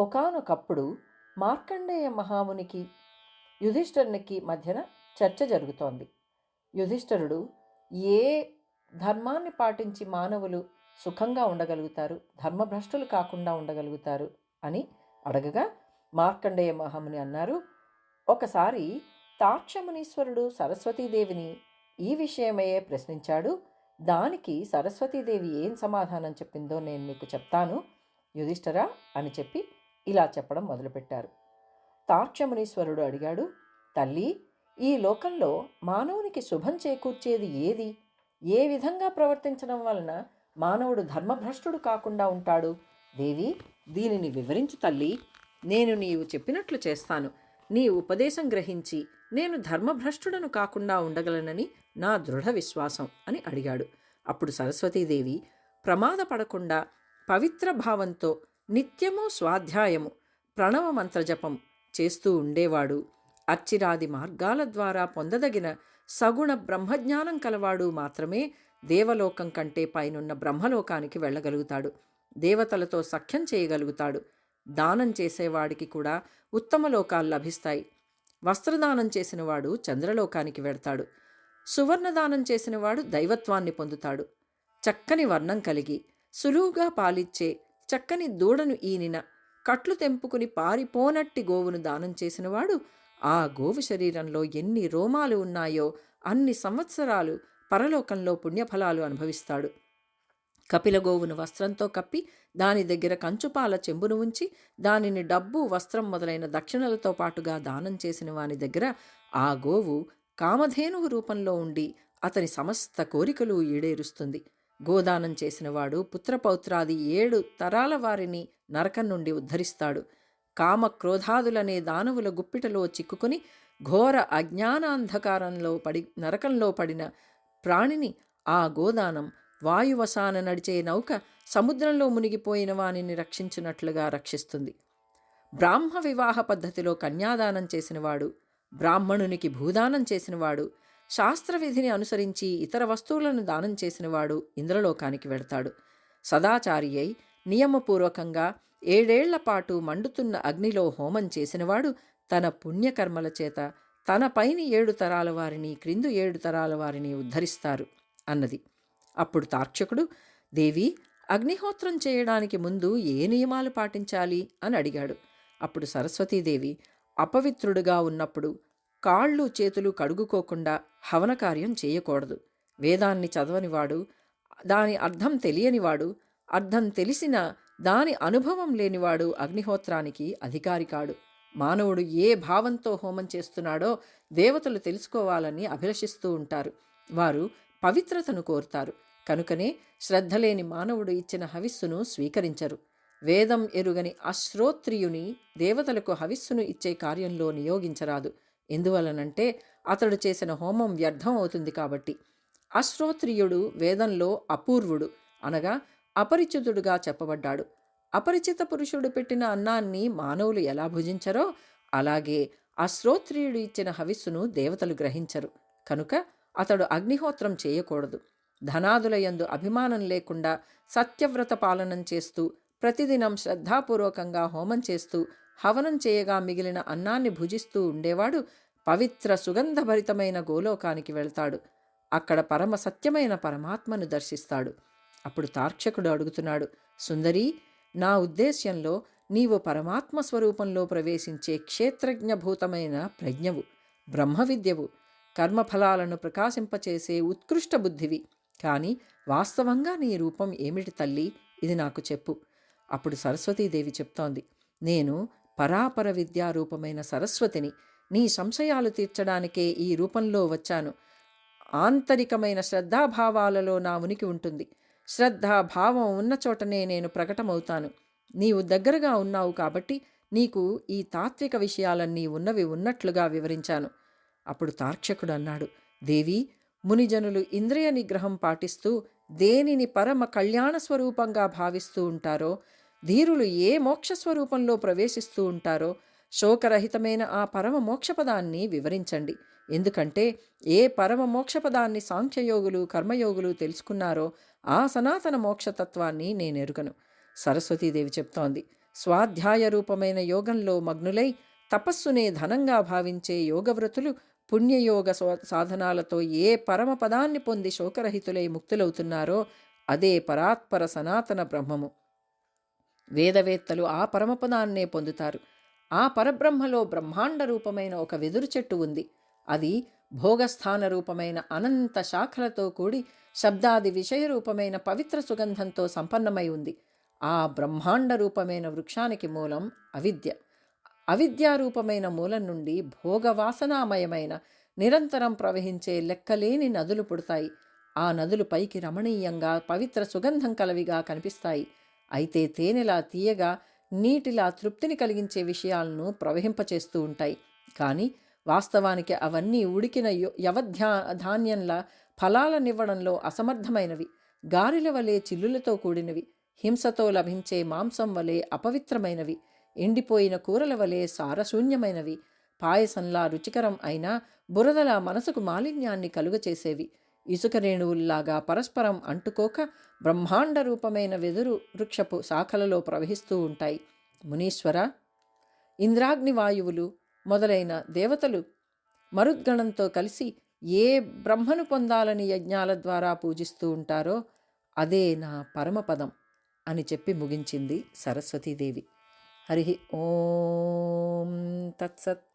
ఒకానొకప్పుడు మార్కండేయ మహామునికి యుధిష్ఠరునికి మధ్యన చర్చ జరుగుతోంది. యుధిష్ఠరుడు ఏ ధర్మాన్ని పాటించి మానవులు సుఖంగా ఉండగలుగుతారు ధర్మభ్రష్టులు కాకుండా ఉండగలుగుతారు అని అడగగా మార్కండేయ మహాముని అన్నారు ఒకసారి తాక్షమునీశ్వరుడు సరస్వతీదేవిని ఈ విషయమయ్యే ప్రశ్నించాడు. దానికి సరస్వతీదేవి ఏం సమాధానం చెప్పిందో నేను మీకు చెప్తాను. యుధిష్ఠరా అని చెప్పి ఇలా చెప్పడం మొదలుపెట్టారు. తార్క్షమునీశ్వరుడు అడిగాడు తల్లి ఈ లోకంలో మానవునికి శుభం చేకూర్చేది ఏది? ఏ విధంగా ప్రవర్తించడం వలన మానవుడు ధర్మభ్రష్టుడు కాకుండా ఉంటాడు? దేవి దీనిని వివరించు తల్లి. నేను నీవు చెప్పినట్లు చేస్తాను. నీ ఉపదేశం గ్రహించి నేను ధర్మభ్రష్టుడను కాకుండా ఉండగలనని నా దృఢ విశ్వాసం అని అడిగాడు. అప్పుడు సరస్వతీదేవి ప్రమాదపడకుండా పవిత్ర భావంతో నిత్యము స్వాధ్యాయము ప్రణవ మంత్రజపం చేస్తూ ఉండేవాడు. అచ్చిరాది మార్గాల ద్వారా పొందదగిన సగుణ బ్రహ్మజ్ఞానం కలవాడు మాత్రమే దేవలోకం కంటే పైనున్న బ్రహ్మలోకానికి వెళ్ళగలుగుతాడు. దేవతలతో సఖ్యం చేయగలుగుతాడు. దానం చేసేవాడికి కూడా ఉత్తమ లోకాలు లభిస్తాయి. వస్త్రదానం చేసినవాడు చంద్రలోకానికి వెడతాడు సువర్ణదానం చేసినవాడు దైవత్వాన్ని పొందుతాడు. చక్కని వర్ణం కలిగి సులువుగా పాలిచ్చే చక్కని దూడను ఈనిన కట్లు తెంపుకుని పారిపోనట్టి గోవును దానం చేసినవాడు ఆ గోవు శరీరంలో ఎన్ని రోమాలు ఉన్నాయో అన్ని సంవత్సరాలు పరలోకంలో పుణ్యఫలాలు అనుభవిస్తాడు. కపిలగోవును వస్త్రంతో కప్పి దాని దగ్గర కంచుపాల చెంబును ఉంచి దానిని డబ్బు వస్త్రం మొదలైన దక్షిణలతో పాటుగా దానం చేసిన వాని దగ్గర ఆ గోవు కామధేనువు రూపంలో ఉండి అతని సమస్త కోరికలు ఈడేరుస్తుంది. గోదానం చేసినవాడు పుత్రపౌత్రాది ఏడు తరాల వారిని నరకం నుండి ఉద్ధరిస్తాడు. కామ క్రోధాదులనే దానవుల గుప్పిటలో చిక్కుకుని ఘోర అజ్ఞానాంధకారంలో పడి నరకంలో పడిన ప్రాణిని ఆ గోదానం వాయువసాన నడిచే నౌక సముద్రంలో మునిగిపోయిన వానిని రక్షించినట్లుగా రక్షిస్తుంది. బ్రాహ్మ వివాహ పద్ధతిలో కన్యాదానం చేసినవాడు బ్రాహ్మణునికి భూదానం చేసినవాడు శాస్త్ర విధిని అనుసరించి ఇతర వస్తువులను దానం చేసినవాడు ఇంద్రలోకానికి వెడతాడు. సదాచారి అయి నియమపూర్వకంగా ఏడేళ్ళ పాటు మండుతున్న అగ్నిలో హోమం చేసినవాడు తన పుణ్యకర్మల చేత తన పైని ఏడు తరాల వారిని క్రిందు ఏడు తరాల వారిని ఉద్ధరిస్తారు అన్నది. అప్పుడు తార్క్షకుడు దేవి అగ్నిహోత్రం చేయడానికి ముందు ఏ నియమాలు పాటించాలి? అని అడిగాడు. అప్పుడు సరస్వతీదేవి అపవిత్రుడుగా ఉన్నప్పుడు కాళ్ళు చేతులు కడుగుకోకుండా హవన కార్యం చేయకూడదు. వేదాన్ని చదవనివాడు దాని అర్థం తెలియనివాడు అర్థం తెలిసిన దాని అనుభవం లేనివాడు అగ్నిహోత్రానికి అధికారి కాడు. మానవుడు ఏ భావంతో హోమం చేస్తున్నాడో దేవతలు తెలుసుకోవాలని అభిలషిస్తూ ఉంటారు. వారు పవిత్రతను కోరుతారు. కనుకనే శ్రద్ధలేని మానవుడు ఇచ్చిన హవిస్సును స్వీకరించరు. వేదం ఎరుగని అశ్రోత్రియుని దేవతలకు హవిస్సును ఇచ్చే కార్యంలో నియోగించరాదు. ఎందువలనంటే అతడు చేసిన హోమం వ్యర్థం అవుతుంది కాబట్టి. అశ్రోత్రియుడు వేదంలో అపూర్వుడు అనగా అపరిచితుడుగా చెప్పబడ్డాడు. అపరిచిత పురుషుడు పెట్టిన అన్నాన్ని మానవులు ఎలా భుజించరో అలాగే అశ్రోత్రియుడు ఇచ్చిన హవిస్సును దేవతలు గ్రహించరు. కనుక అతడు అగ్నిహోత్రం చేయకూడదు. ధనాదులయందు అభిమానం లేకుండా సత్యవ్రత పాలనం చేస్తూ ప్రతిదినం శ్రద్ధాపూర్వకంగా హోమం చేస్తూ హవనం చేయగా మిగిలిన అన్నాన్ని భుజిస్తూ ఉండేవాడు పవిత్ర సుగంధభరితమైన గోలోకానికి వెళ్తాడు. అక్కడ పరమ సత్యమైన పరమాత్మను దర్శిస్తాడు. అప్పుడు తార్క్షకుడు అడుగుతున్నాడు సుందరి నా ఉద్దేశ్యంలో నీవు పరమాత్మ స్వరూపంలో ప్రవేశించే క్షేత్రజ్ఞభూతమైన ప్రజ్ఞవు బ్రహ్మవిద్యవు. కర్మఫలాలను ప్రకాశింపచేసే ఉత్కృష్ట బుద్ధివి. కానీ వాస్తవంగా నీ రూపం ఏమిటి తల్లి? ఇది నాకు చెప్పు. అప్పుడు సరస్వతీదేవి చెప్తోంది నేను పరాపర విద్యారూపమైన సరస్వతిని నీ సంశయాలు తీర్చడానికే ఈ రూపంలో వచ్చాను. ఆంతరికమైన శ్రద్ధాభావాలలో నా ఉనికి ఉంటుంది. శ్రద్ధాభావం ఉన్న చోటనే నేను ప్రకటమవుతాను. నీవు దగ్గరగా ఉన్నావు కాబట్టి నీకు ఈ తాత్విక విషయాలన్నీ ఉన్నవి ఉన్నట్లుగా వివరించాను. అప్పుడు తార్క్షకుడు అన్నాడు దేవి మునిజనులు ఇంద్రియ నిగ్రహం పాటిస్తూ దేనిని పరమ కళ్యాణ స్వరూపంగా భావిస్తూ ఉంటారో ధీరులు ఏ మోక్ష స్వరూపంలో ప్రవేశిస్తూ ఉంటారో శోకరహితమైన ఆ పరమ మోక్షపదాన్ని వివరించండి. ఎందుకంటే ఏ పరమ మోక్షపదాన్ని సాంఖ్యయోగులు కర్మయోగులు తెలుసుకున్నారో ఆ సనాతన మోక్షతత్వాన్ని నేనెరుగను. సరస్వతీదేవి చెప్తోంది స్వాధ్యాయ రూపమైన యోగంలో మగ్నులై తపస్సునే ధనంగా భావించే యోగవ్రతులు పుణ్యయోగ సాధనాలతో ఏ పరమపదాన్ని పొంది శోకరహితులై ముక్తులవుతున్నారో అదే పరాత్పర సనాతన బ్రహ్మము. వేదవేత్తలు ఆ పరమపదాన్నే పొందుతారు. ఆ పరబ్రహ్మలో బ్రహ్మాండ రూపమైన ఒక వెదురు చెట్టు ఉంది. అది భోగస్థాన రూపమైన అనంత శాఖలతో కూడి శబ్దాది విషయ రూపమైన పవిత్ర సుగంధంతో సంపన్నమై ఉంది. ఆ బ్రహ్మాండ రూపమైన వృక్షానికి మూలం అవిద్య. అవిద్యారూపమైన మూలం నుండి భోగవాసనామయమైన నిరంతరం ప్రవహించే లెక్కలేని నదులు పుడతాయి. ఆ నదులు పైకి రమణీయంగా పవిత్ర సుగంధం కలవిగా కనిపిస్తాయి. అయితే తేనెలా తీయగా నీటిలా తృప్తిని కలిగించే విషయాలను ప్రవహింపచేస్తూ ఉంటాయి. కానీ వాస్తవానికి అవన్నీ ఉడికిన యవధ్యా ధాన్యంలా ఫలాలనివ్వడంలో అసమర్థమైనవి. గారెల వలె చిల్లులతో కూడినవి. హింసతో లభించే మాంసం వలె అపవిత్రమైనవి. ఎండిపోయిన కూరల వలె సారశూన్యమైనవి. పాయసంలా రుచికరం అయినా బురదలా మనసుకు మాలిన్యాన్ని కలుగచేసేవి. ఇసుక రేణువుల్లాగా పరస్పరం అంటుకోక బ్రహ్మాండ రూపమైన వెదురు వృక్షపు శాఖలలో ప్రవహిస్తూ ఉంటాయి. మునీశ్వర ఇంద్రాగ్ని వాయువులు మొదలైన దేవతలు మరుద్గణంతో కలిసి ఏ బ్రహ్మను పొందాలని యజ్ఞాల ద్వారా పూజిస్తూ ఉంటారో అదే నా పరమపదం అని చెప్పి ముగించింది సరస్వతీదేవి. హరి ఓం తత్సత్